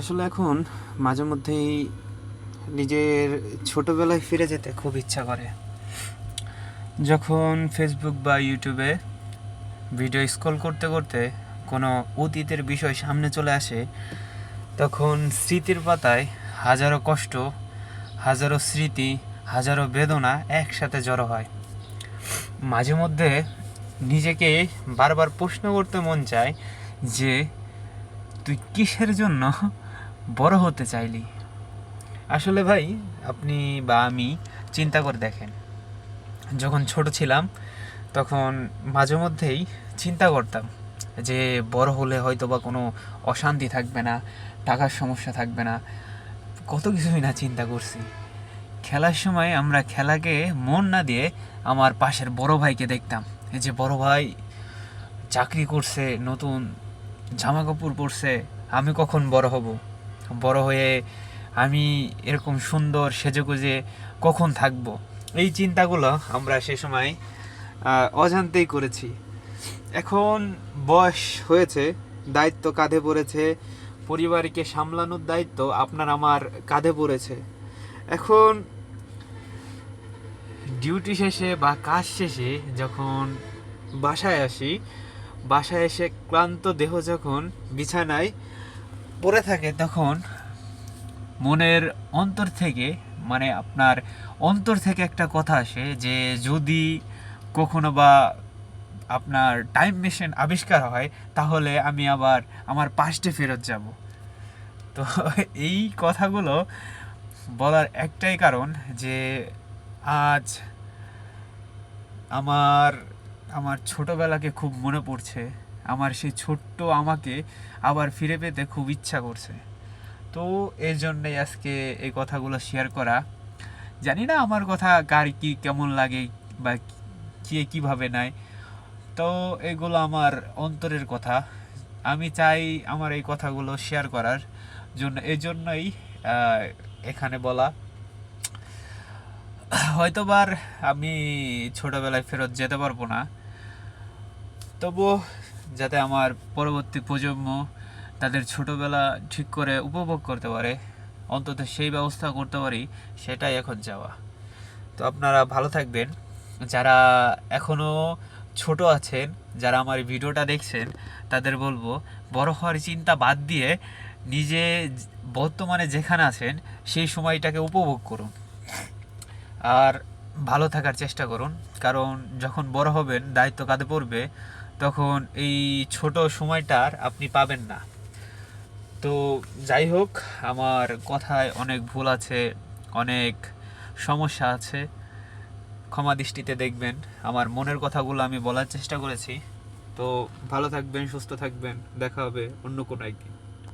আসলে এখন মাঝে মধ্যেই নিজের ছোটবেলায় ফিরে যেতে খুব ইচ্ছা করে। যখন ফেসবুক বা ইউটিউবে ভিডিও স্ক্রল করতে করতে কোনো অতীতের বিষয় সামনে চলে আসে, তখন স্মৃতির পাতায় হাজারো কষ্ট, হাজারো স্মৃতি, হাজারো বেদনা একসাথে জড়ো হয়। মাঝে মধ্যে নিজেকে বারবার প্রশ্ন করতে মন চায় যে, তুই কিসের জন্য বড় হতে চাইলি। আসলে ভাই, আপনি বা আমি চিন্তা করে দেখেন। যখন ছোট ছিলাম, তখন মাঝে মধ্যেই চিন্তা করতাম যে বড় হলে হয়তো বা কোনো অশান্তি থাকবে না, টাকার সমস্যা থাকবে না। কত কিছুই না চিন্তা করছি। খেলার সময় আমরা খেলাকে মন না দিয়ে আমার পাশের বড় ভাইকে দেখতাম। এই যে বড় ভাই চাকরি করছে, নতুন জামা কাপড় পরছে, আমি কখন বড় হব? বড় হয়ে আমি এরকম সুন্দর সেজেগুজে কখন থাকব? এই চিন্তাগুলো আমরা সে সময় অজান্তেই করেছি। এখন বয়স হয়েছে, দায়িত্ব কাঁধে পড়েছে, পরিবারকে সামলানোর দায়িত্ব আপনার আমার কাঁধে পড়েছে। এখন ডিউটি শেষে বা কাজ শেষে যখন বাসায় আসি, বাসায় এসে ক্লান্ত দেহ যখন বিছানায় পড়ে থাকে তখন মনের অন্তর থেকে মানে আপনার অন্তর থেকে একটা কথা আসে যে যদি কখনো বা আপনার টাইম মেশিন আবিষ্কার হয়, তাহলে আমি আবার আমার পাস্টে ফেরত যাব। তো এই কথাগুলো বলার একটাই কারণ যে আজ আমার আমার ছোটোবেলাকে খুব মনে পড়ছে। আমার সেই ছোট্ট আমাকে আবার ফিরে পেতে খুব ইচ্ছা করছে। তো এর জন্যই আজকে এই কথাগুলো শেয়ার করা। জানি না আমার কথা কার কি কেমন লাগে বা কে কীভাবে নেয়। তো এগুলো আমার অন্তরের কথা। আমি চাই আমার এই কথাগুলো শেয়ার করার জন্য। এই জন্যই এখানে বলা। হয়তোবার আমি ছোটবেলায় ফেরত যেতে পারব না। তবুও যাতে আমার পরবর্তী প্রজন্ম তাদের ছোটবেলা ঠিক করে উপভোগ করতে পারে, অন্তত সেই ব্যবস্থা করতে পারি, সেটাই এখন যাওয়া তো আপনারা ভালো থাকবেন। যারা এখনও ছোট আছেন, যারা আমার ভিডিওটা দেখছেন, তাদের বলব, বড় হওয়ার চিন্তা বাদ দিয়ে নিজে বর্তমানে যেখানে আছেন, সেই সময়টাকে উপভোগ করুন। আর ভালো থাকার চেষ্টা করুন। কারণ যখন বড় হবেন, দায়িত্ব কাঁধে পড়বে তখন এই ছোট সময়টার আপনি পাবেন না। তো যাই হোক, আমার কথায় অনেক ভুল আছে, অনেক সমস্যা আছে। ক্ষমা দৃষ্টিতে দেখবেন, আমার মনের কথাগুলো আমি বলার চেষ্টা করেছি। তো ভালো থাকবেন, সুস্থ থাকবেন, দেখা হবে অন্য কোনো একদিন।